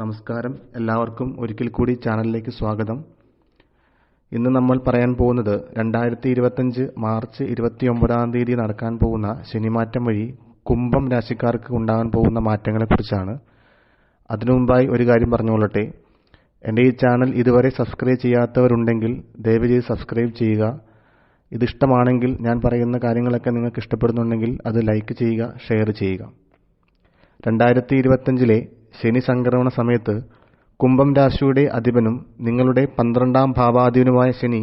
നമസ്കാരം. എല്ലാവർക്കും ഒരിക്കൽ കൂടി ചാനലിലേക്ക് സ്വാഗതം. ഇന്ന് നമ്മൾ പറയാൻ പോകുന്നത് രണ്ടായിരത്തി ഇരുപത്തഞ്ച് മാർച്ച് ഇരുപത്തി ഒമ്പതാം തീയതി നടക്കാൻ പോകുന്ന ശനിമാറ്റം വഴി കുംഭം രാശിക്കാർക്ക് ഉണ്ടാകാൻ പോകുന്ന മാറ്റങ്ങളെക്കുറിച്ചാണ് അതിനു മുമ്പായി ഒരു കാര്യം പറഞ്ഞുകൊള്ളട്ടെ. എന്റെ ഈ ചാനൽ ഇതുവരെ സബ്സ്ക്രൈബ് ചെയ്യാത്തവരുണ്ടെങ്കിൽ ദയവ് ചെയ്ത് സബ്സ്ക്രൈബ് ചെയ്യുക. ഇതിഷ്ടമാണെങ്കിൽ ഞാൻ പറയുന്ന കാര്യങ്ങളൊക്കെ നിങ്ങൾക്ക് ഇഷ്ടപ്പെടുന്നുണ്ടെങ്കിൽ അത് ലൈക്ക് ചെയ്യുക ഷെയർ ചെയ്യുക. രണ്ടായിരത്തി ഇരുപത്തഞ്ചിലെ ശനി സംക്രമണ സമയത്ത് കുംഭം രാശിയുടെ അധിപനും നിങ്ങളുടെ പന്ത്രണ്ടാം ഭാവാധിപനുമായ ശനി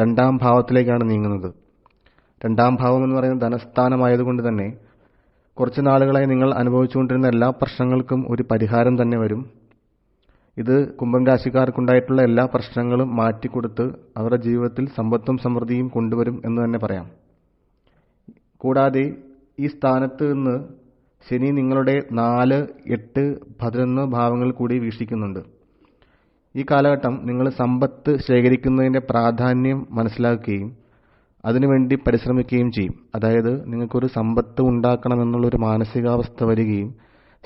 രണ്ടാം ഭാവത്തിലേക്കാണ് നീങ്ങുന്നത്. രണ്ടാം ഭാവം എന്ന് പറയുന്നത് ധനസ്ഥാനമായതുകൊണ്ട് തന്നെ കുറച്ച് നാളുകളായി നിങ്ങൾ അനുഭവിച്ചുകൊണ്ടിരുന്ന എല്ലാ പ്രശ്നങ്ങൾക്കും ഒരു പരിഹാരം തന്നെ വരും. ഇത് കുംഭം രാശിക്കാർക്കുണ്ടായിട്ടുള്ള എല്ലാ പ്രശ്നങ്ങളും മാറ്റിക്കൊടുത്ത് അവരുടെ ജീവിതത്തിൽ സമ്പത്തും സമൃദ്ധിയും കൊണ്ടുവരും എന്ന് തന്നെ പറയാം. കൂടാതെ ഈ സ്ഥാനത്ത് നിന്ന് ശനി നിങ്ങളുടെ നാല് എട്ട് പതിനൊന്ന് ഭാവങ്ങൾ കൂടി വീക്ഷിക്കുന്നുണ്ട്. ഈ കാലഘട്ടം നിങ്ങൾ സമ്പത്ത് ശേഖരിക്കുന്നതിന്റെ പ്രാധാന്യം മനസ്സിലാക്കുകയും അതിനുവേണ്ടി പരിശ്രമിക്കുകയും ചെയ്യും. അതായത് നിങ്ങൾക്കൊരു സമ്പത്ത് ഉണ്ടാക്കണമെന്നുള്ളൊരു മാനസികാവസ്ഥ വരികയും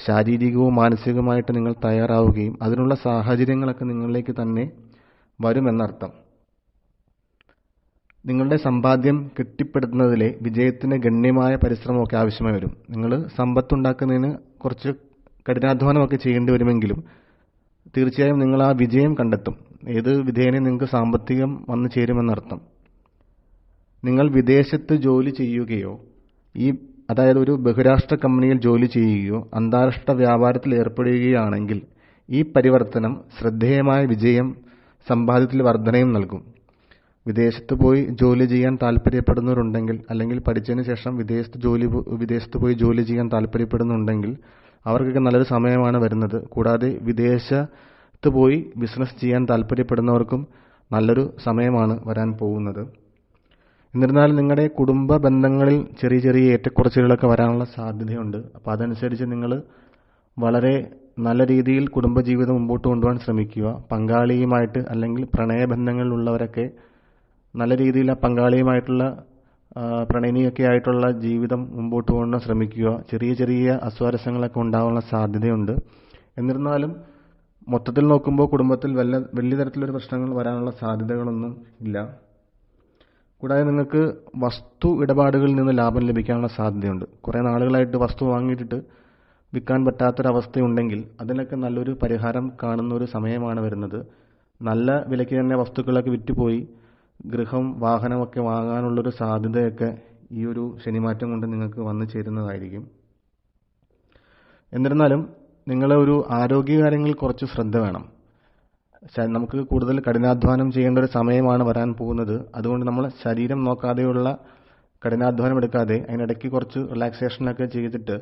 ശാരീരികവും മാനസികവുമായിട്ട് നിങ്ങൾ തയ്യാറാവുകയും അതിനുള്ള സാഹചര്യങ്ങളൊക്കെ നിങ്ങളിലേക്ക് തന്നെ വരുമെന്നർത്ഥം. നിങ്ങളുടെ സമ്പാദ്യം കെട്ടിപ്പടുത്തുന്നതിലെ വിജയത്തിന് ഗണ്യമായ പരിശ്രമമൊക്കെ ആവശ്യമായി വരും. നിങ്ങൾ സമ്പത്തുണ്ടാക്കുന്നതിന് കുറച്ച് കഠിനാധ്വാനമൊക്കെ ചെയ്യേണ്ടി വരുമെങ്കിലും തീർച്ചയായും നിങ്ങൾ ആ വിജയം കണ്ടെത്തും. ഏത് വിധേയനെ നിങ്ങൾക്ക് സാമ്പത്തികം വന്നു ചേരുമെന്നർത്ഥം. നിങ്ങൾ വിദേശത്ത് ജോലി ചെയ്യുകയോ ഈ അതായത് ഒരു ബഹുരാഷ്ട്ര കമ്പനിയിൽ ജോലി ചെയ്യുകയോ അന്താരാഷ്ട്ര വ്യാപാരത്തിൽ ഏർപ്പെടുകയാണെങ്കിൽ ഈ പരിവർത്തനം ശ്രദ്ധേയമായ വിജയം സമ്പാദ്യത്തിൽ വർധനയും നൽകും. വിദേശത്ത് പോയി ജോലി ചെയ്യാൻ താല്പര്യപ്പെടുന്നവരുണ്ടെങ്കിൽ അല്ലെങ്കിൽ പഠിച്ചതിന് ശേഷം വിദേശത്ത് ജോലി വിദേശത്ത് പോയി ജോലി ചെയ്യാൻ താല്പര്യപ്പെടുന്നുണ്ടെങ്കിൽ അവർക്കൊക്കെ നല്ലൊരു സമയമാണ് വരുന്നത്. കൂടാതെ വിദേശത്ത് പോയി ബിസിനസ് ചെയ്യാൻ താല്പര്യപ്പെടുന്നവർക്കും നല്ലൊരു സമയമാണ് വരാൻ പോകുന്നത്. എന്നിരുന്നാലും നിങ്ങളുടെ കുടുംബ ബന്ധങ്ങളിൽ ചെറിയ ചെറിയ ഏറ്റക്കുറച്ചിലുകളൊക്കെ വരാനുള്ള സാധ്യതയുണ്ട്. അപ്പോൾ അതനുസരിച്ച് നിങ്ങൾ വളരെ നല്ല രീതിയിൽ കുടുംബജീവിതം മുമ്പോട്ട് കൊണ്ടുപോകാൻ ശ്രമിക്കുക. പങ്കാളിയുമായിട്ട് അല്ലെങ്കിൽ പ്രണയബന്ധങ്ങളിലുള്ളവരൊക്കെ നല്ല രീതിയിൽ ആ പങ്കാളിയുമായിട്ടുള്ള പ്രണയിനിയൊക്കെ ആയിട്ടുള്ള ജീവിതം മുമ്പോട്ട് കൊണ്ടുപോകാൻ ശ്രമിക്കുക. ചെറിയ ചെറിയ അസ്വാരസ്യങ്ങളൊക്കെ ഉണ്ടാകാനുള്ള സാധ്യതയുണ്ട്. എന്നിരുന്നാലും മൊത്തത്തിൽ നോക്കുമ്പോൾ കുടുംബത്തിൽ വല്ല വലിയ തരത്തിലൊരു പ്രശ്നങ്ങൾ വരാനുള്ള സാധ്യതകളൊന്നും ഇല്ല. കൂടാതെ നിങ്ങൾക്ക് വസ്തു ഇടപാടുകളിൽ നിന്ന് ലാഭം ലഭിക്കാനുള്ള സാധ്യതയുണ്ട്. കുറേ നാളുകളായിട്ട് വസ്തു വാങ്ങിയിട്ടിട്ട് വിൽക്കാൻ പറ്റാത്തൊരവസ്ഥയുണ്ടെങ്കിൽ അതിനൊക്കെ നല്ലൊരു പരിഹാരം കാണുന്ന ഒരു സമയമാണ് വരുന്നത്. നല്ല വിലയ്ക്ക് തന്നെ വസ്തുക്കളൊക്കെ വിറ്റുപോയി. ഗൃഹം വാഹനമൊക്കെ വാങ്ങാനുള്ളൊരു സാധ്യതയൊക്കെ ഈ ഒരു ശനിമാറ്റം കൊണ്ട് നിങ്ങൾക്ക് വന്നു ചേരുന്നതായിരിക്കും. എന്നിരുന്നാലും നിങ്ങളെ ഒരു ആരോഗ്യകാര്യങ്ങളിൽ കുറച്ച് ശ്രദ്ധ വേണം. നമുക്ക് കൂടുതൽ കഠിനാധ്വാനം ചെയ്യേണ്ട ഒരു സമയമാണ് വരാൻ പോകുന്നത്. അതുകൊണ്ട് നമ്മൾ ശരീരം നോക്കാതെയുള്ള കഠിനാധ്വാനം എടുക്കാതെ അതിനിടയ്ക്ക് കുറച്ച് റിലാക്സേഷനൊക്കെ ചെയ്തിട്ട്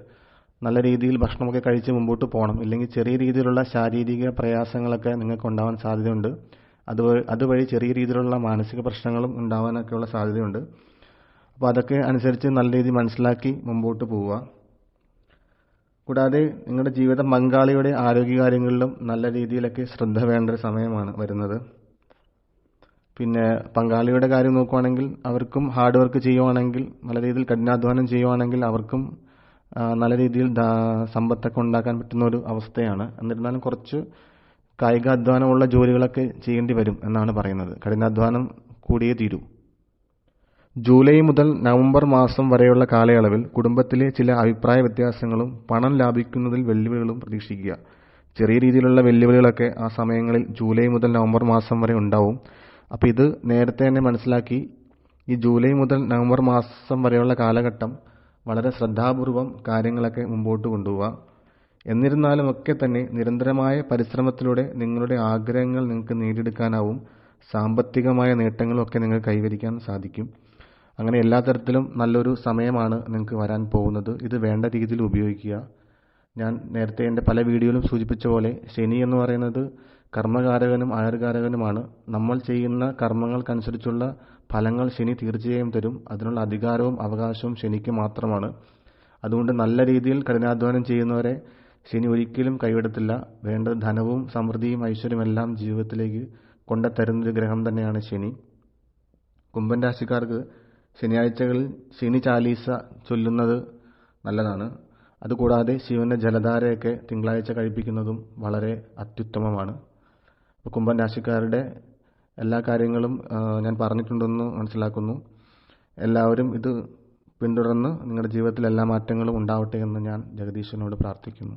നല്ല രീതിയിൽ ഭക്ഷണമൊക്കെ കഴിച്ച് മുമ്പോട്ട് പോകണം. ഇല്ലെങ്കിൽ ചെറിയ രീതിയിലുള്ള ശാരീരിക പ്രയാസങ്ങളൊക്കെ നിങ്ങൾക്ക് ഉണ്ടാവാൻ സാധ്യതയുണ്ട്. അത് അതുവഴി ചെറിയ രീതിയിലുള്ള മാനസിക പ്രശ്നങ്ങളും ഉണ്ടാവാനൊക്കെയുള്ള സാധ്യതയുണ്ട്. അപ്പോൾ അതൊക്കെ അനുസരിച്ച് നല്ല രീതിയിൽ മനസ്സിലാക്കി മുമ്പോട്ട് പോവുക. കൂടാതെ നിങ്ങളുടെ ജീവിത പങ്കാളിയുടെ ആരോഗ്യകാര്യങ്ങളിലും നല്ല രീതിയിലൊക്കെ ശ്രദ്ധ വേണ്ട ഒരു സമയമാണ് വരുന്നത്. പിന്നെ പങ്കാളിയുടെ കാര്യം നോക്കുവാണെങ്കിൽ അവർക്കും ഹാർഡ് വർക്ക് ചെയ്യുവാണെങ്കിൽ നല്ല രീതിയിൽ കഠിനാധ്വാനം ചെയ്യുവാണെങ്കിൽ അവർക്കും നല്ല രീതിയിൽ സമ്പത്തൊക്കെ ഉണ്ടാക്കാൻ പറ്റുന്ന ഒരു അവസ്ഥയാണ്. എന്നിരുന്നാലും കുറച്ച് കായിക അധ്വാനമുള്ള ജോലികളൊക്കെ ചെയ്യേണ്ടി വരും എന്നാണ് പറയുന്നത്. കഠിനാധ്വാനം കൂടിയേ തീരൂ. ജൂലൈ മുതൽ നവംബർ മാസം വരെയുള്ള കാലയളവിൽ കുടുംബത്തിലെ ചില അഭിപ്രായ വ്യത്യാസങ്ങളും പണം ലാഭിക്കുന്നതിൽ വെല്ലുവിളികളും പ്രതീക്ഷിക്കുക. ചെറിയ രീതിയിലുള്ള വെല്ലുവിളികളൊക്കെ ആ സമയങ്ങളിൽ ജൂലൈ മുതൽ നവംബർ മാസം വരെ ഉണ്ടാവും. അപ്പോൾ ഇത് നേരത്തെ തന്നെ മനസ്സിലാക്കി ഈ ജൂലൈ മുതൽ നവംബർ മാസം വരെയുള്ള കാലഘട്ടം വളരെ ശ്രദ്ധാപൂർവം കാര്യങ്ങളൊക്കെ മുമ്പോട്ട് കൊണ്ടുപോവുക എന്നിരുന്നാലും ഒക്കെ തന്നെ നിരന്തരമായ പരിശ്രമത്തിലൂടെ നിങ്ങളുടെ ആഗ്രഹങ്ങൾ നിങ്ങൾക്ക് നേടിയെടുക്കാനാവും സാമ്പത്തികമായ നേട്ടങ്ങളൊക്കെ നിങ്ങൾക്ക് കൈവരിക്കാൻ സാധിക്കും. അങ്ങനെ എല്ലാ തരത്തിലും നല്ലൊരു സമയമാണ് നിങ്ങൾക്ക് വരാൻ പോകുന്നത്. ഇത് വേണ്ട രീതിയിൽ ഉപയോഗിക്കുക. ഞാൻ നേരത്തെ എന്റെ പല വീഡിയോയിലും സൂചിപ്പിച്ച പോലെ ശനി എന്ന് പറയുന്നത് കർമ്മകാരകനും ആയുർകാരകനുമാണ്. നമ്മൾ ചെയ്യുന്ന കർമ്മങ്ങൾക്കനുസരിച്ചുള്ള ഫലങ്ങൾ ശനി തീർച്ചയായും തരും. അതിനുള്ള അധികാരവും അവകാശവും ശനിക്ക് മാത്രമാണ്. അതുകൊണ്ട് നല്ല രീതിയിൽ കഠിനാധ്വാനം ചെയ്യുന്നവരെ ശനി ഒരിക്കലും കൈവിടത്തില്ല. വേണ്ട ധനവും സമൃദ്ധിയും ഐശ്വര്യമെല്ലാം ജീവിതത്തിലേക്ക് കൊണ്ടുതരുന്നൊരു ഗ്രഹം തന്നെയാണ് ശനി. കുംഭൻ രാശിക്കാർക്ക് ശനിയാഴ്ചകളിൽ ശനി ചാലീസ ചൊല്ലുന്നത് നല്ലതാണ്. അതുകൂടാതെ ശിവന്റെ ജലധാരയൊക്കെ തിങ്കളാഴ്ച കഴിപ്പിക്കുന്നതും വളരെ അത്യുത്തമമാണ്. അപ്പോൾ കുംഭം രാശിക്കാരുടെ എല്ലാ കാര്യങ്ങളും ഞാൻ പറഞ്ഞിട്ടുണ്ടെന്ന് മനസ്സിലാക്കുന്നു. എല്ലാവരും ഇത് പിന്തുടർന്ന് നിങ്ങളുടെ ജീവിതത്തിൽ എല്ലാ മാറ്റങ്ങളും ഉണ്ടാവട്ടെ എന്ന് ഞാൻ ജഗദീശനോട് പ്രാർത്ഥിക്കുന്നു.